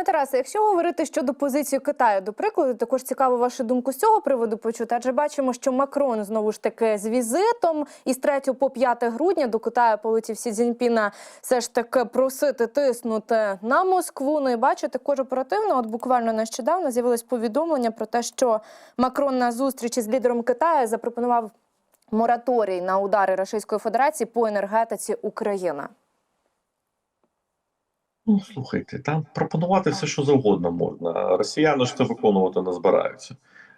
Пане Тарасе, якщо говорити щодо позиції Китаю, до прикладу, також цікаво вашу думку з цього приводу почути. Адже бачимо, що Макрон знову ж таки з візитом із 3 по 5 грудня до Китаю полетів Сі Цзіньпіна все ж таки просити тиснути на Москву. Ну і бачу також оперативно. От буквально нещодавно з'явилось повідомлення про те, що Макрон на зустрічі з лідером Китаю запропонував мораторій на удари Російської Федерації по енергетиці України. Ну, слухайте, там пропонувати все, що завгодно можна. Росіяни ж це виконувати не збираються.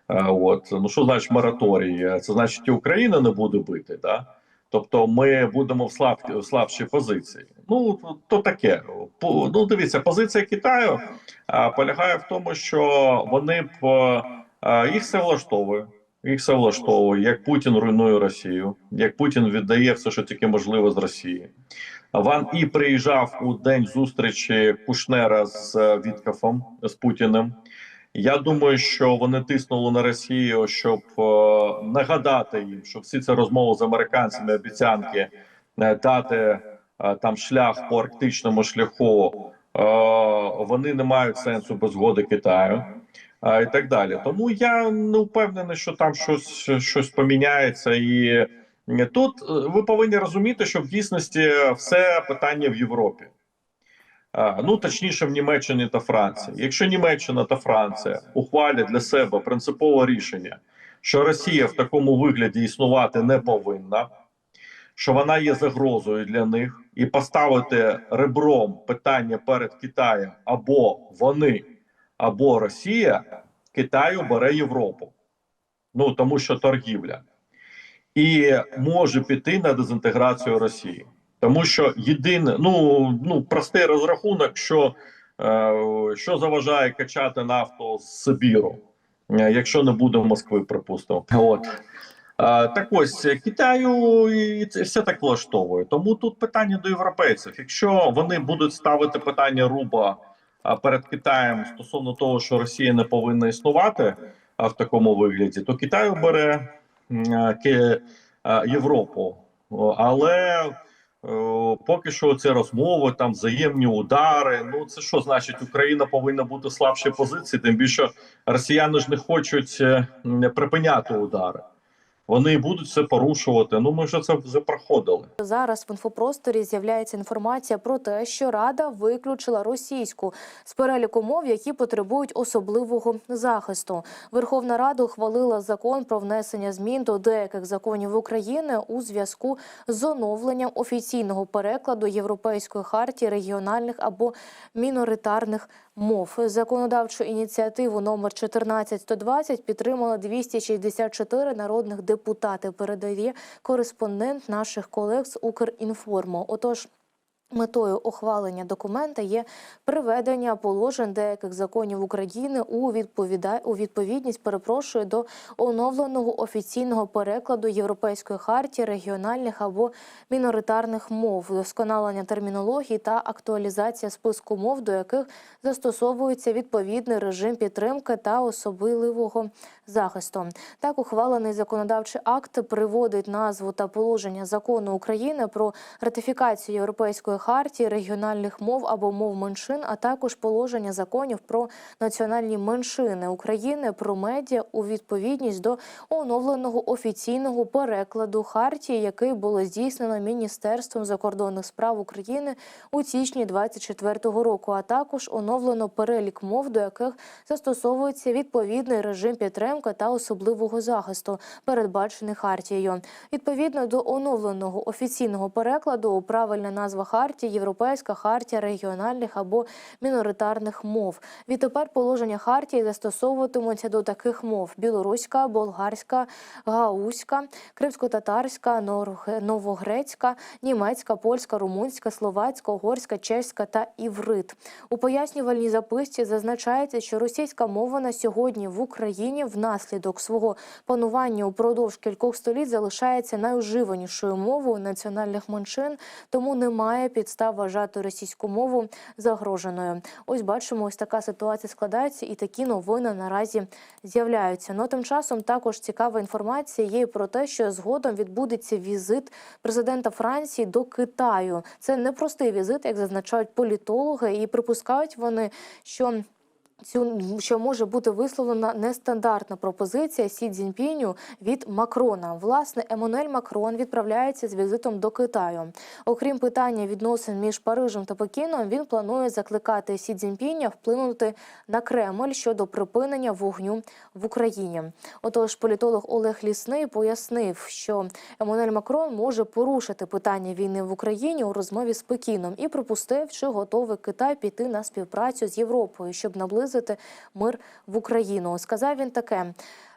Е, От ну що значить мораторій? Це значить, і Україна не буде бити, да? Тобто ми будемо в слаб, в слабшій позиції. Ну то таке. По- Ну дивіться, позиція Китаю полягає в тому, що вони б а, їх все влаштовує. Їх все влаштовує, як Путін руйнує Росію, як Путін віддає все, що тільки можливо з Росії. Ван І приїжджав у день зустрічі Кушнера з е, Віткафом з Путіним. Я думаю, що вони тиснули на Росію, щоб е, нагадати їм, що всі ці розмови з американцями, обіцянки е, дати там шлях по арктичному шляху, вони не мають сенсу без згоди Китаю. І так далі, тому я не впевнений, що там щось щось поміняється, і Тут е, ви повинні розуміти, що в дійсності все питання в Європі. Ну точніше, в Німеччині та Франції. Якщо Німеччина та Франція ухвалять для себе принципове рішення, що Росія в такому вигляді існувати не повинна, що вона є загрозою для них, і поставити ребром питання перед Китаєм або вони, або Росія, Китаю бере Європу. Ну тому що торгівля і може піти на дезінтеграцію Росії, тому що єдине, ну ну простий розрахунок, що, е, що заважає качати нафту з Сибіру, е, якщо не буде Москви, припустимо. От. Е, так ось Китаю і це все так влаштовує. Тому тут питання до європейців. Якщо вони будуть ставити питання руба перед Китаєм стосовно того, що Росія не повинна існувати в такому вигляді, то Китай бере м, Ки- е, Європу. Але е, поки що це розмови, там взаємні удари. Ну це що значить, Україна повинна бути в слабшій позиції, тим більше росіяни ж не хочуть е, припиняти удари. Вони будуть це порушувати. Ну ми вже це вже проходили. Зараз в інфопросторі з'являється інформація про те, що Рада виключила російську з переліку мов, які потребують особливого захисту. Верховна Рада ухвалила закон про внесення змін до деяких законів України у зв'язку з оновленням офіційного перекладу Європейської хартії регіональних або міноритарних мов. Законодавчу ініціативу номер 14120 підтримало 264 народних депутати. Передає кореспондент наших колег з Укрінформу. Отож. Метою ухвалення документа є приведення положень деяких законів України у відповіда... у відповідність перепрошую до оновленого офіційного перекладу Європейської хартії регіональних або міноритарних мов, вдосконалення термінології та актуалізація списку мов, до яких застосовується відповідний режим підтримки та особливого захисту. Так, ухвалений законодавчий акт приводить назву та положення закону України про ратифікацію Європейської хартії регіональних мов або мов меншин, а також положення законів про національні меншини України про медіа у відповідність до оновленого офіційного перекладу хартії, який було здійснено Міністерством закордонних справ України у січні 2024 року. А також оновлено перелік мов, до яких застосовується відповідний режим підтримки та особливого захисту, передбачений хартією. Відповідно до оновленого офіційного перекладу, правильна назва хартії Європейська хартія регіональних або міноритарних мов. Відтепер положення хартії застосовуватимуться до таких мов: білоруська, болгарська, гаузька, кримсько-татарська, новогрецька, німецька, польська, румунська, словацька, угорська, чеська та іврит. У пояснювальній записці зазначається, що російська мова на сьогодні в Україні внаслідок свого панування упродовж кількох століть залишається найуживанішою мовою національних меншин, тому немає підстав підстав вважати російську мову загроженою. Ось бачимо, ось така ситуація складається, і такі новини наразі з'являються. Ну тим часом також цікава інформація є про те, що згодом відбудеться візит президента Франції до Китаю. Це непростий візит, як зазначають політологи, і припускають вони, що Цю що може бути висловлена нестандартна пропозиція Сі Цзіньпіню від Макрона. Власне, Еммануель Макрон відправляється з візитом до Китаю. Окрім питання відносин між Парижем та Пекіном, він планує закликати Сі Цзіньпіня вплинути на Кремль щодо припинення вогню в Україні. Отож, політолог Олег Лісний пояснив, що Еммануель Макрон може порушити питання війни в Україні у розмові з Пекіном і припустив, що готовий Китай піти на співпрацю з Європою, щоб наблизити мир в Україну. Сказав він таке.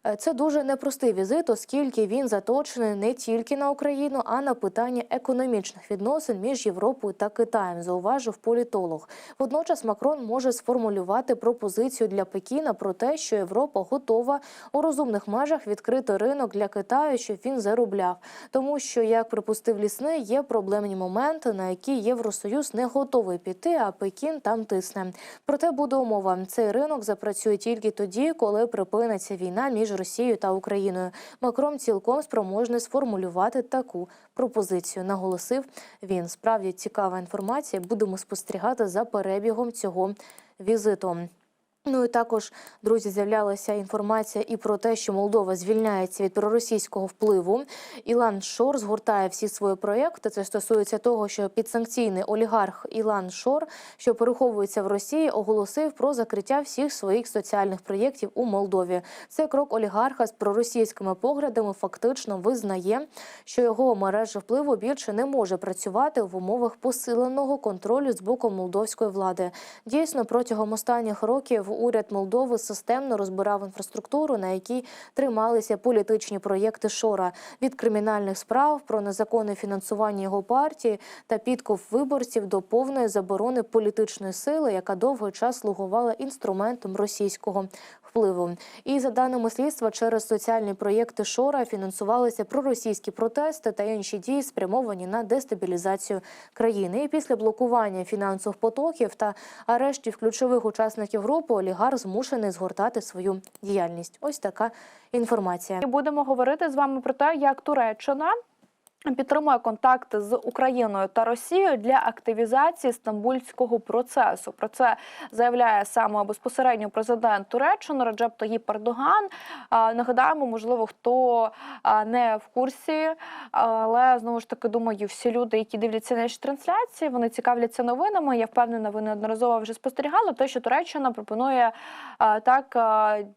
«Е, Це дуже непростий візит, оскільки він заточений не тільки на Україну, а на питання економічних відносин між Європою та Китаєм, зауважив політолог. Водночас Макрон може сформулювати пропозицію для Пекіна про те, що Європа готова у розумних межах відкрити ринок для Китаю, щоб він заробляв. Тому що, як припустив лісний, є проблемні моменти, на які Євросоюз не готовий піти, а Пекін там тисне. Проте буде умова: цей ринок запрацює тільки тоді, коли припиниться війна між Росією та Україною. Макрон цілком спроможний сформулювати таку пропозицію. Наголосив він. Справді цікава інформація. Будемо спостерігати за перебігом цього візиту. Ну і також, друзі, з'являлася інформація і про те, що Молдова звільняється від проросійського впливу. Ілан Шор згортає всі свої проєкти. Це стосується того, що підсанкційний олігарх Ілан Шор, що переховується в Росії, оголосив про закриття всіх своїх соціальних проєктів у Молдові. Це крок олігарха з проросійськими поглядами. Фактично визнає, що його мережа впливу більше не може працювати в умовах посиленого контролю з боку молдовської влади. Дійсно, протягом останніх років уряд Молдови системно розбирав інфраструктуру, на якій трималися політичні проєкти Шора. Від кримінальних справ про незаконне фінансування його партії та підкуп виборців до повної заборони політичної сили, яка довгий час слугувала інструментом російського впливу. І за даними слідства, через соціальні проєкти Шора фінансувалися проросійські протести та інші дії, спрямовані на дестабілізацію країни. І після блокування фінансових потоків та арештів ключових учасників групи олігарх змушений згортати свою діяльність. Ось така інформація. І будемо говорити з вами про те, як Туреччина. Підтримує контакти з Україною та Росією для активізації стамбульського процесу. Про це заявляє саме безпосередньо президент Туреччини Раджеп Таїп Ердоган. Нагадаємо, можливо, хто не в курсі, але знову ж таки думаю, всі люди, які дивляться наші трансляції, вони цікавляться новинами. Я впевнена, ви неодноразово вже спостерігали те, що Туреччина пропонує так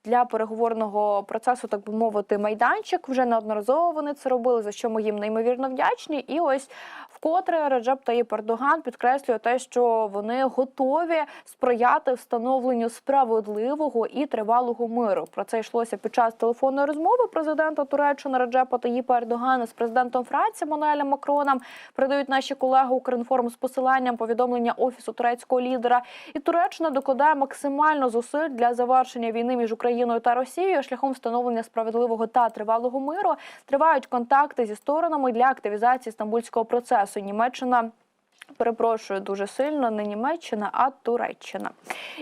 для переговорного процесу, так би мовити, майданчик. Вже неодноразово вони це робили, за що ми їм неймовірно вдячні. І ось вкотре Реджеп Таїп Ердоган підкреслює те, що вони готові сприяти встановленню справедливого і тривалого миру. Про це йшлося під час телефонної розмови президента Туреччини Реджепа Таїпа Ердогана з президентом Франції Мануелем Макроном. Передають наші колеги Укрінформ з посиланням повідомлення офісу турецького лідера. І Туреччина докладає максимально зусиль для завершення війни між Україною та Росією шляхом встановлення справедливого та тривалого миру. Тривають контакти зі сторонами для активізації стамбульського процесу. Німеччина. Перепрошую дуже сильно не Німеччина, а Туреччина.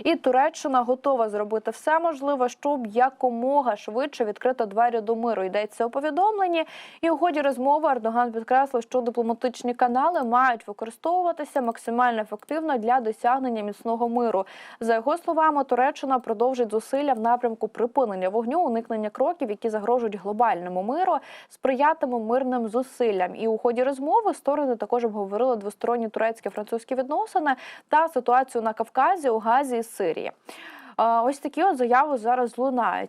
І Туреччина готова зробити все можливе, щоб якомога швидше відкрити двері до миру. Йдеться у повідомленні. І у ході розмови Ердоган підкреслив, що дипломатичні канали мають використовуватися максимально ефективно для досягнення міцного миру. За його словами, Туреччина продовжить зусилля в напрямку припинення вогню, уникнення кроків, які загрожують глобальному миру, сприятиме мирним зусиллям. І у ході розмови сторони також обговорили двосторонні турецькі-французькі відносини та ситуацію на Кавказі, у Газі і Сирії. Е, Ось такі от заяви зараз лунають.